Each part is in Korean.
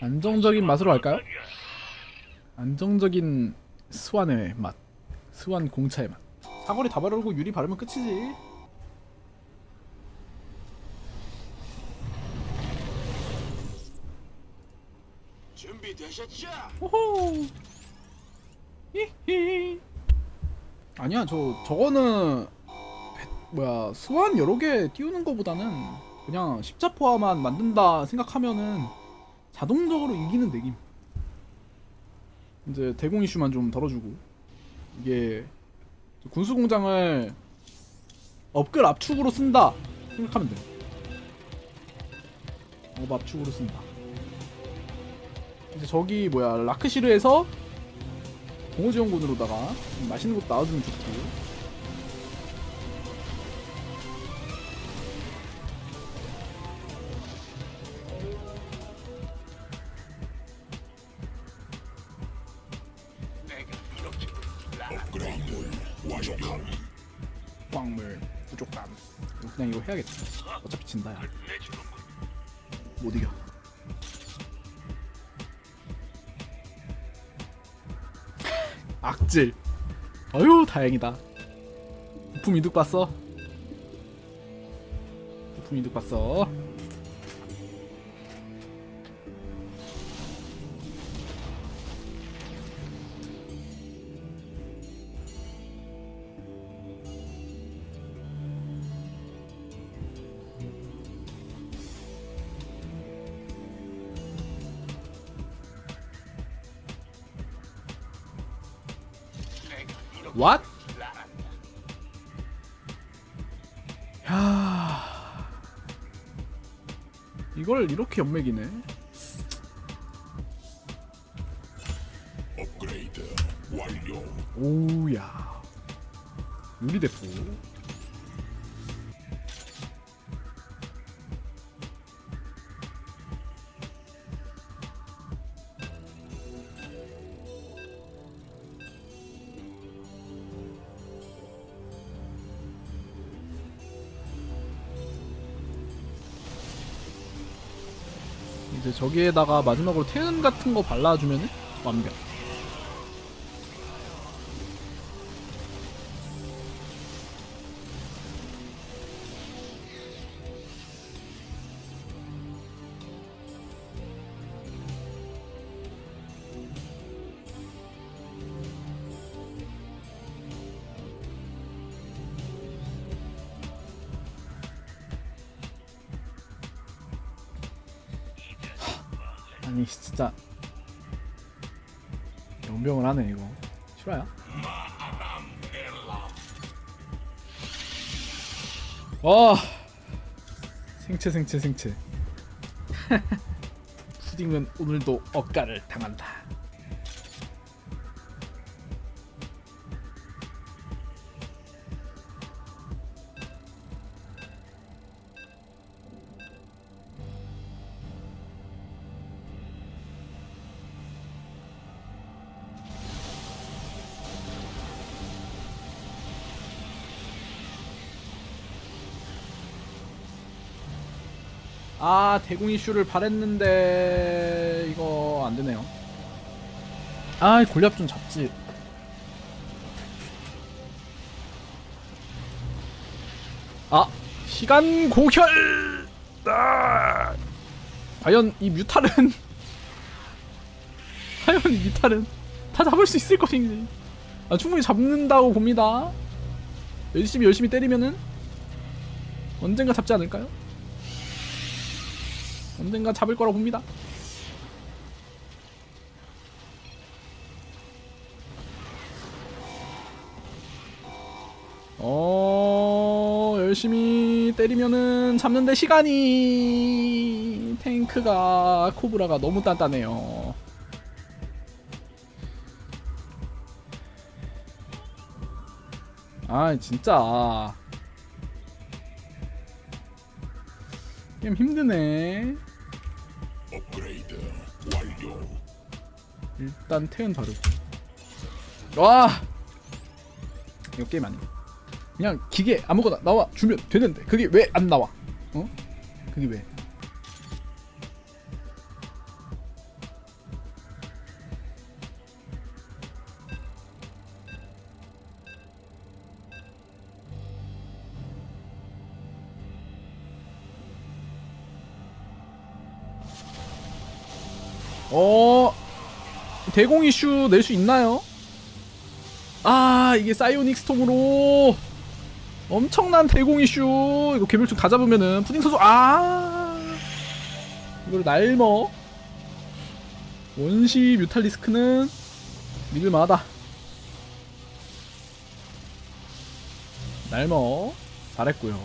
안정적인 맛으로 할까요? 안정적인 스완의 맛. 스완 공차의 맛. 사거리 다 바르고 유리 바르면 끝이지. 준비되셨죠? 호호! 히히. 아니야 저 저거는 배- 뭐야 스완 여러 개 띄우는 거보다는 그냥 십자포화만 만든다 생각하면은 자동적으로 이기는 내김 이제 대공 이슈만 좀 덜어주고 이게 군수 공장을 업글 압축으로 쓴다 생각하면 돼. 업 압축으로 쓴다. 이제 저기 뭐야 라크시르에서 공허지원군으로다가 맛있는 것도 나와주면 좋고 진다 야. 못 이겨. 악질. 어휴 다행이다. 부품 이득 봤어. 부품 이득 봤어 What? 야 이걸 이렇게 연맥이네 업그레이드 완료. 오야 유리 대포 이제 저기에다가 마지막으로 태연 같은 거 발라주면은 완벽. 와. 생체 생체 생체. 푸딩은 오늘도 억가를 당한다 대공 이슈를 바랬는데 이거 안 되네요. 아 골렵 좀 잡지. 아 시간 고결. 아, 과연 이 뮤탈은 과연 이 뮤탈은 다 잡을 수 있을 것인지. 아 충분히 잡는다고 봅니다. 열심히 열심히 때리면은 언젠가 잡지 않을까요? 언젠가 잡을 거라 봅니다. 어 열심히 때리면은 잡는데 시간이 탱크가 코브라가 너무 단단해요. 아 진짜 게임 힘드네. 업그레이드 완료. 일단 태연 바르고 와! 이거 게임 아니야. 그냥 기계 아무거나 나와. 주면 되는데. 그게 왜 안 나와? 어? 그게 왜 대공 이슈 낼 수 있나요? 아 이게 사이오닉 스톰으로 엄청난 대공 이슈. 이거 개별충 다 잡으면은 푸딩 선수 아! 이걸 날머. 원시 뮤탈리스크는 믿을만하다. 날머. 잘했고요.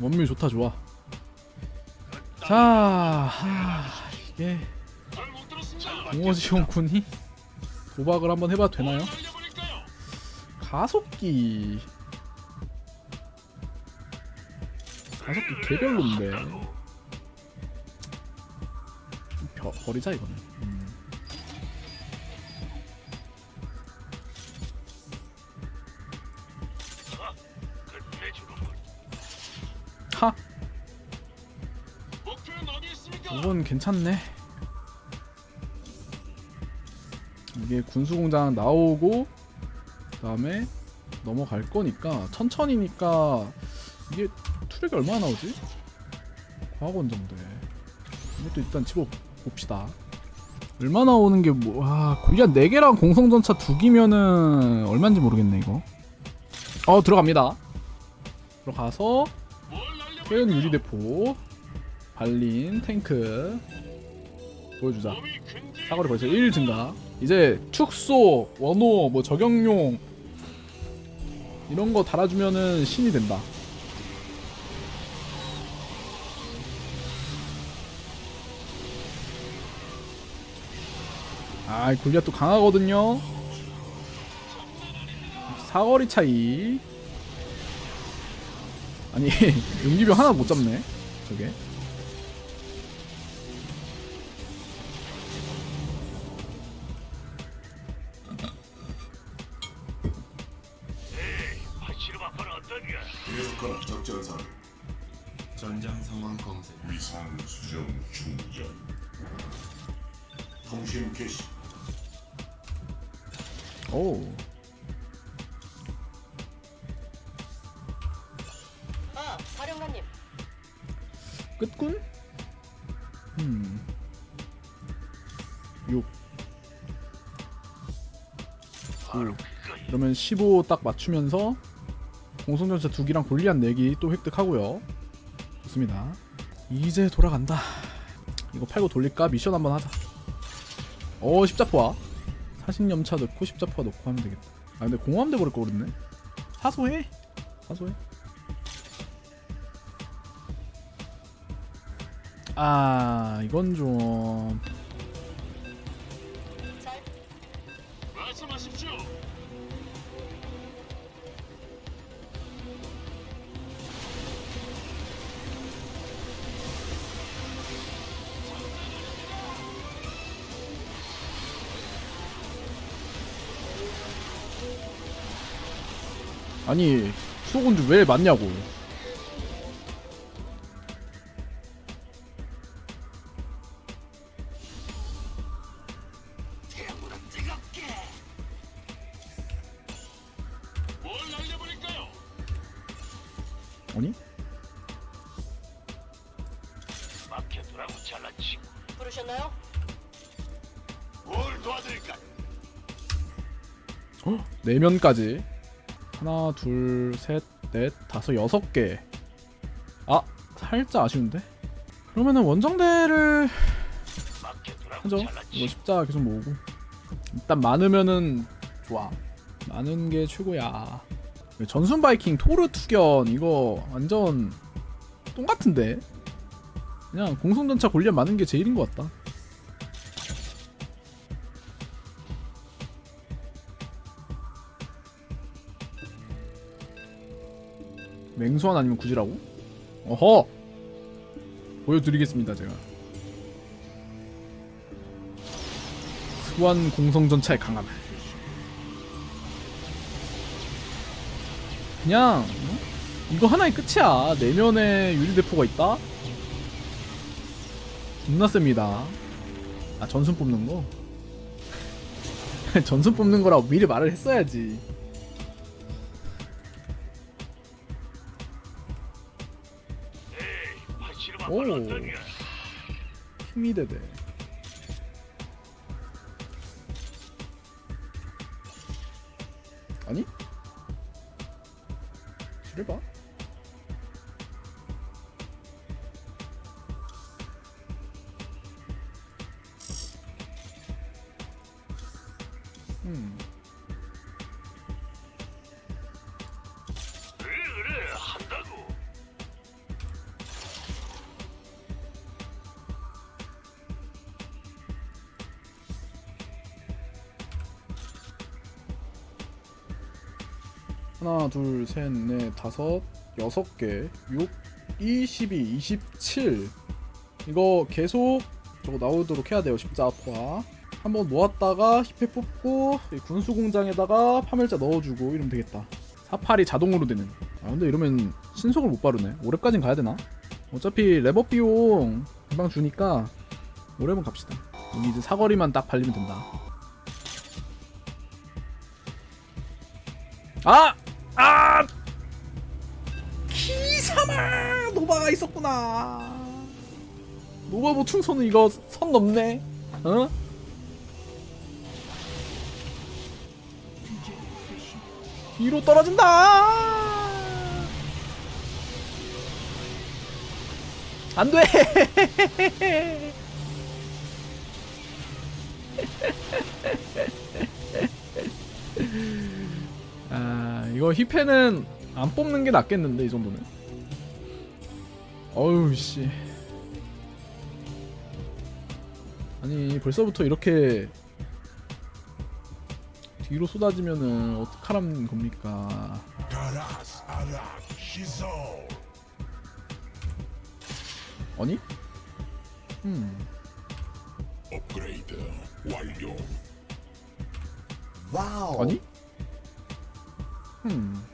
원밀 좋다 좋아 자 하, 이게. 공허지용 군이 도박을 한번 해봐도 되나요? 가속기 가속기 개별로인데 좀 벼, 버리자 이거는 음. 하! 이건 괜찮네 이게 군수공장 나오고 그 다음에 넘어갈 거니까 천천히니까 이게 투력이 얼마나 나오지? 과학원 정도에 이것도 일단 집어봅시다 얼마 나오는 게 뭐, 와, 골리앗 4개랑 공성전차 2기면은 얼마인지 모르겠네, 이거. 어, 들어갑니다. 들어가서, 날려버릴까요? 유리대포, 발린, 탱크. 보여주자. 사거리 벌써 1 증가. 이제 축소, 원호, 뭐 저격용 이런 거 달아주면은 신이 된다. 아, 골리앗 또 강하거든요. 사거리 차이. 아니, 용기병 하나 못 잡네. 저게. 6. 9. 그러면 15 딱 맞추면서 공성전차 두 기랑 골리앗 4기 또 획득하고요. 좋습니다. 이제 돌아간다. 이거 팔고 돌릴까? 미션 한번 하자. 어, 십자포화. 사신염차 넣고 십자포화 넣고 하면 되겠다. 아, 근데 공허함 돼버릴 거 그랬네. 사소해. 사소해. 아, 이건 좀 아니 수호군주 왜 맞냐고? 아니 맡겨두라고 잘났지. 부르셨나요? 뭘 도와드릴까? 어? 내면까지 하나 둘 셋 넷 다섯 여섯 개 아 살짝 아쉬운데? 그러면은 원정대를 하죠. 이거 잘났지. 십자 계속 모으고. 일단 많으면은 좋아. 많은 게 최고야. 전순 바이킹 토르 투견 이거 완전 똥 같은데? 그냥 공성전차 골리앗 많은 게 제일인 것 같다 맹수환 아니면 구지라고? 어허 보여드리겠습니다 제가 수완 공성전차의 강함 그냥 어? 이거 하나의 끝이야 내면에 유리대포가 있다? 존나 셉니다 아 전순 뽑는 거? 전순 뽑는 거라고 미리 말을 했어야지 오. 힘이 되대. 아니? 지뢰봐. 둘, 셋, 넷, 다섯, 여섯 개, 6, 22, 27. 이거 계속 저거 나오도록 해야 돼요. 십자포화. 한번 모았다가 힙해 뽑고 이 군수 공장에다가 파멸자 넣어주고 이러면 되겠다. 사팔이 자동으로 되는. 아 근데 이러면 신속을 못 바르네. 올해까진 가야 되나? 어차피 레버 비용 금방 주니까 올해만 갑시다. 여기 이제 사거리만 딱 발리면 된다. 아! 아! 나. 노바 보 충선은 이거 선 넘네. 어? 뒤로 떨어진다. 안 돼. 아 이거 힙해는 안 뽑는 게 낫겠는데 이 정도는 어우 씨. 아니 벌써부터 이렇게 뒤로 쏟아지면은 어떡하란 겁니까? 아니? 음. 업그레이드 완료. 아니? 음.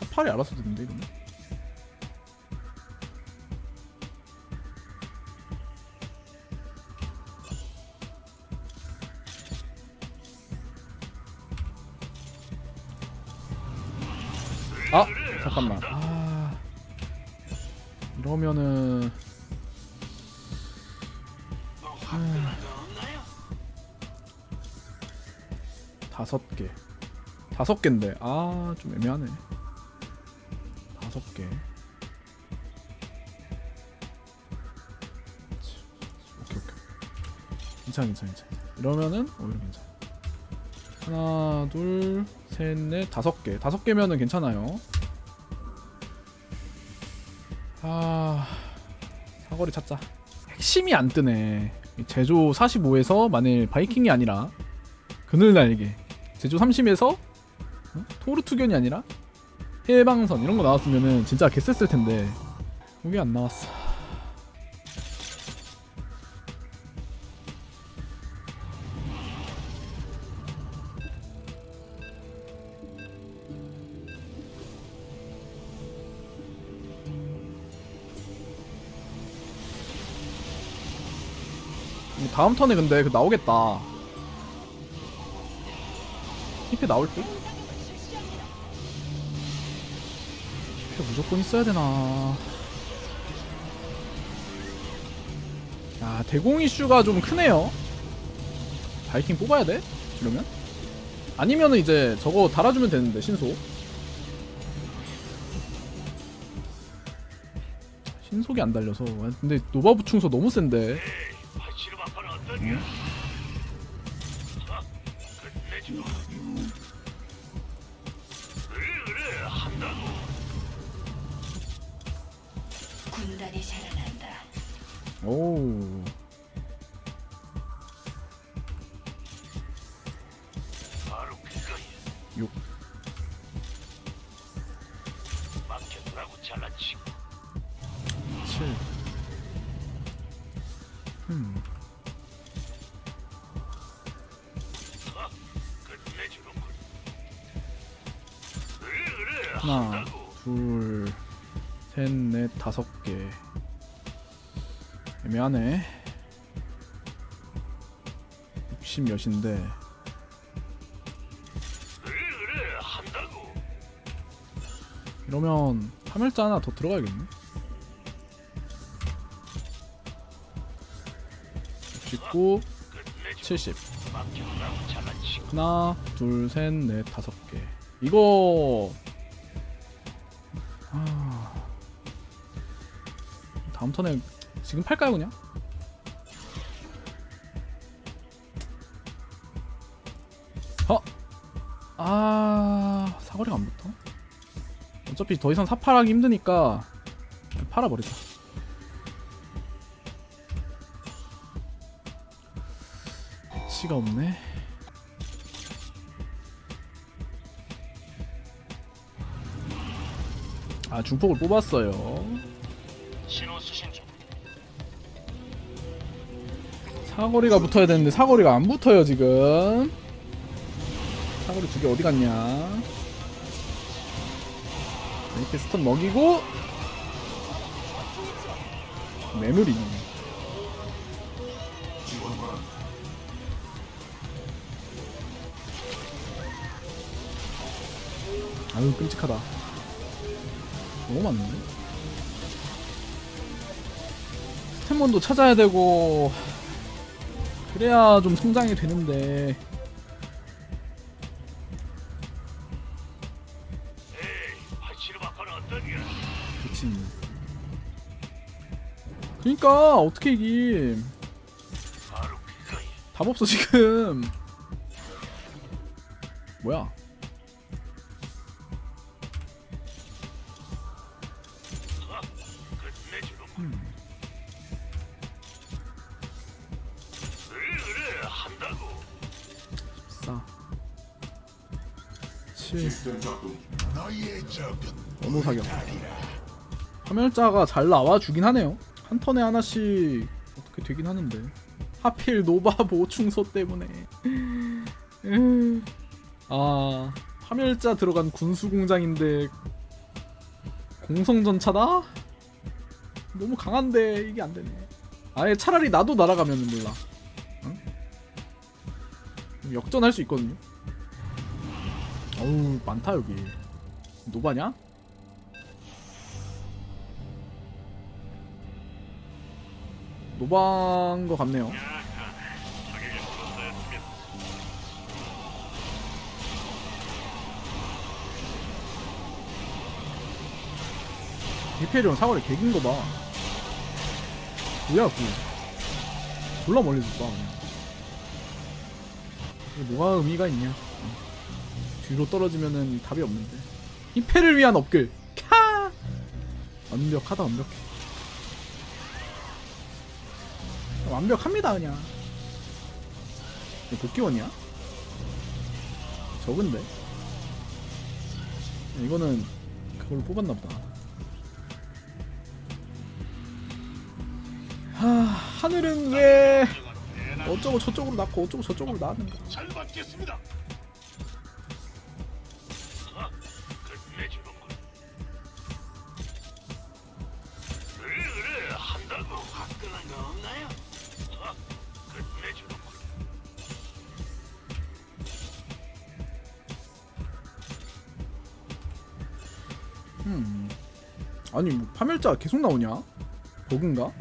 사팔이 알아서 듣는데 이거는 아 잠깐만. 아. 이러면은. 다섯 개. 다섯 개인데. 아 좀 애매하네. 다섯 개. 오케이 오케이. 괜찮아 괜찮아 괜찮아. 이러면은 오히려 괜찮아 하나 둘 셋 넷 다섯 개. 다섯 개면은 괜찮아요. 아 사거리 찾자. 핵심이 안 뜨네. 이 제조 45에서 만일 바이킹이 아니라 그늘 날개. 제조 30에서 어? 토르 투견이 아니라 해방선 이런 거 나왔으면은 진짜 개셌을 텐데. 그게 안 나왔어. 다음 턴에 근데 그 나오겠다. 힙에 나올 듯? 힙에 무조건 있어야 되나? 야 대공 이슈가 좀 크네요. 바이킹 뽑아야 돼? 이러면? 아니면은 이제 저거 달아주면 되는데 신속. 신속이 안 달려서. 아, 근데 노바 부 충소 너무 센데. 아, 하나, 둘, 셋, 넷, 다섯 개. 애매하네. 60 몇인데. 이러면 파멸자 하나 더 들어가야겠네. 69, 70. 하나, 둘, 셋, 넷, 다섯 개. 이거 턴에 지금 팔까요 그냥? 어? 아 사거리가 안 붙어? 어차피 더 이상 사팔하기 힘드니까 팔아버리자 치가 없네 아 중폭을 뽑았어요 사거리가 붙어야 되는데 사거리가 안 붙어요 지금. 사거리 두 개 어디 갔냐? 이렇게 스턴 먹이고. 매물이 아유 끔찍하다. 너무 많네. 스탠먼도 찾아야 되고 그래야 좀 성장이 되는데. 그치. 그니까 어떻게 이김 답 없어 지금. 뭐야 언어 사격 화멸자가 잘 나와 주긴 하네요. 한 턴에 하나씩 어떻게 되긴 하는데. 하필 노바 보충소 때문에. 음. 아 화멸자 들어간 군수 공장인데 공성 전차다? 너무 강한데 이게 안 되네. 아예 차라리 나도 날아가면 몰라. 응? 역전할 수 있거든요. 어우 많다 여기 노바냐? 노방 거 같네요. 히페리온 사거리 개긴 거 봐. 뭐야 그? 졸라 멀리서 봐 그냥. 이게 뭐가 의미가 있냐? 어. 뒤로 떨어지면은 답이 없는데. 히페를 위한 업글. 캬! 완벽하다 완벽해. 완벽합니다 그냥. 복귀원이야? 적은데? 이거는 그걸 뽑았나 보다. 하, 하늘은 왜 어쩌고 저쪽으로 낳고 어쩌고 저쪽으로 낳았는가? 잘 받겠습니다 아니 뭐 파멸자 계속 나오냐? 버그인가?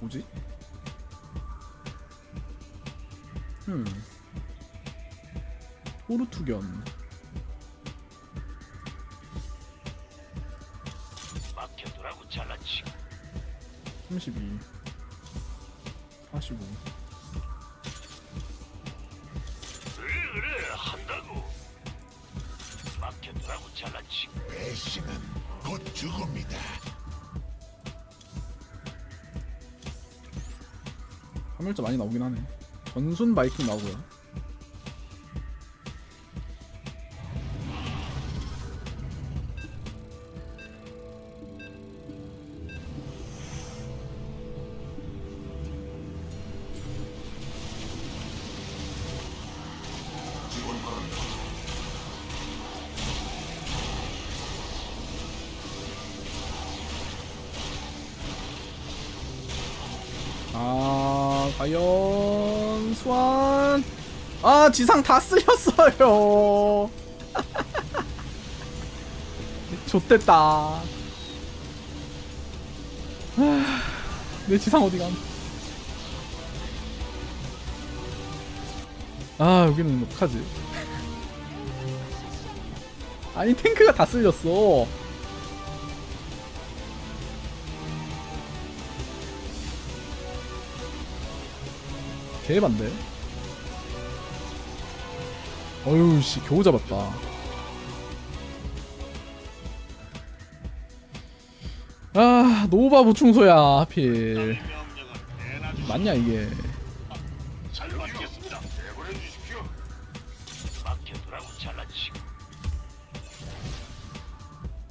뭐지? 음. 토르투견. 맡겨두라고 잘라치고 32 45 파멸자 많이 나오긴 하네. 전순 바이킹 나오고요 지상 다 쓸렸어요 좋댔다 하, 내 지상 어디 감? 아 여기는 어떡하지? 아니 탱크가 다 쓸렸어. 개반데. 어휴 씨 겨우 잡았다. 아 노바 보충소야 하필. 맞냐 이게?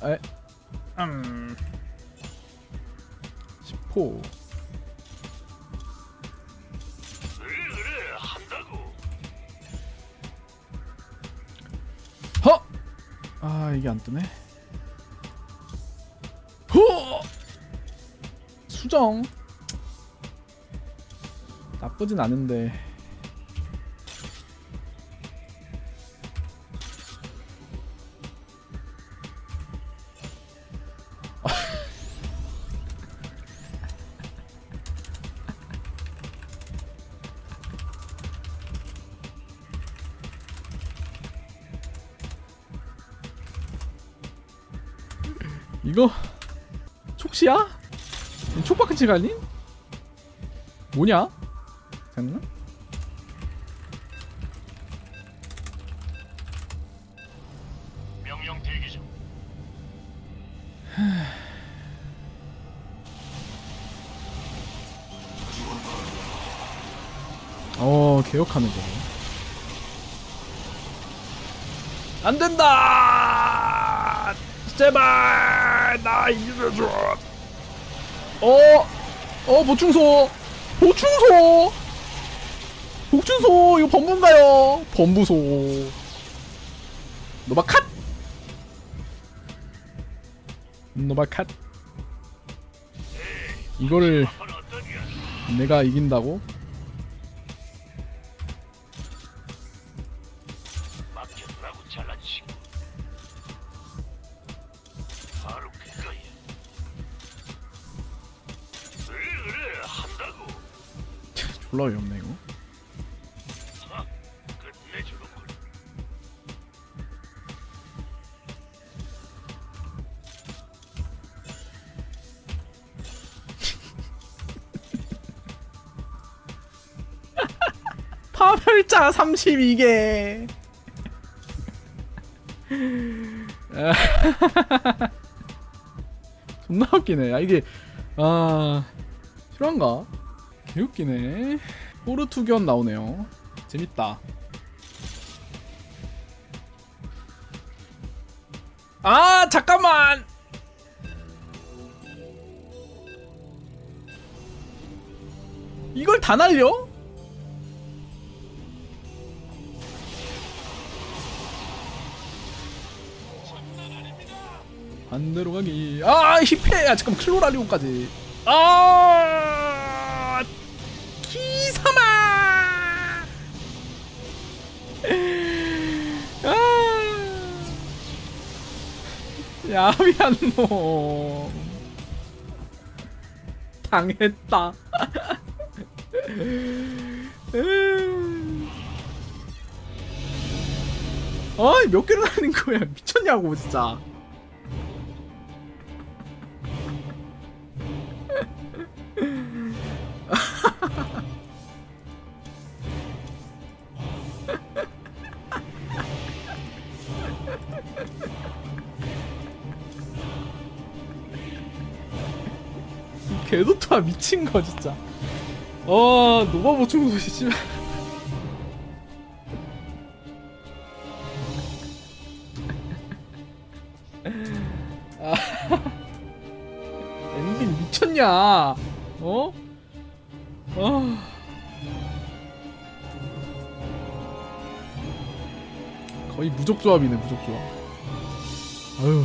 에, 음, 10호. 아 이게 안 뜨네. 허! 수정. 나쁘진 않은데. 촉시야? 촉박한 갈린? 뭐냐? 장난? 명령 대기 중. 어 개혁하는 거. 안 된다. 제발 나 이겨줘. 어, 어 보충소, 보충소, 보충소 이거 범부인가요? 범부소. 노바 컷. 노바 컷. 이거를? 내가 이긴다고? 맡겨두라고 잘라치고. 졸라 어이없네 이거. 파멸자 32개. 존나 웃기네. 야 이게 아 실화인가? 개웃기네. 포르투견 나오네요. 재밌다. 아 잠깐만. 이걸 다 날려? 반대로 가기. 아, 힙해. 야, 잠깐 클로라리온까지. 아! 야비한 놈. 당했다. 음. 아이 몇 개를 하는 거야 미쳤냐고 진짜 개도토아 미친 거 진짜 어 노바 보충소 씨발 아, 엔딩 미쳤냐? 어? 아. 거의 무적 조합이네 무적 조합. 아유.